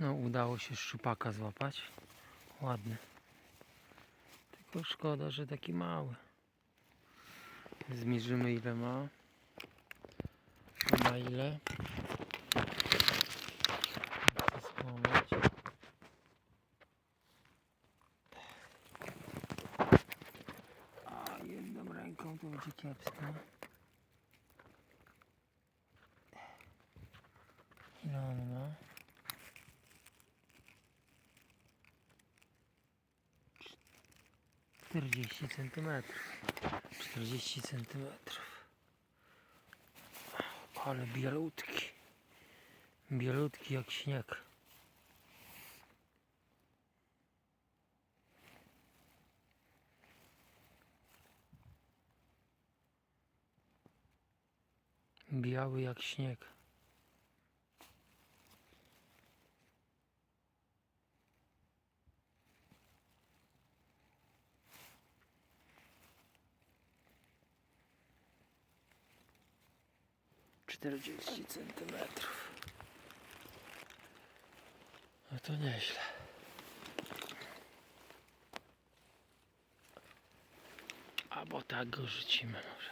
No udało się szczupaka złapać. Ładny. Tylko szkoda, że taki mały. Zmierzymy ile ma. Ma ile? A jedną ręką to będzie kiepsko. Ile on ma? 40 centymetrów. 40 centymetrów. Ale bielutki. Bielutki jak śnieg. Biały jak śnieg. Czterdzieści centymetrów. No to nieźle. Albo tak go rzucimy może.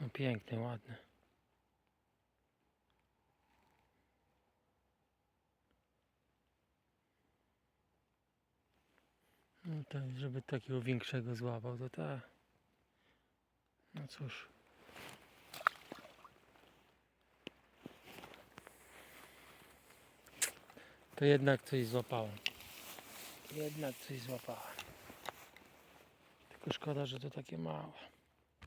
No piękny, ładny. No tak, żeby takiego większego złapał, to tak. No cóż. To jednak coś złapałem. Jednak coś złapałem. Tylko szkoda, że to takie małe.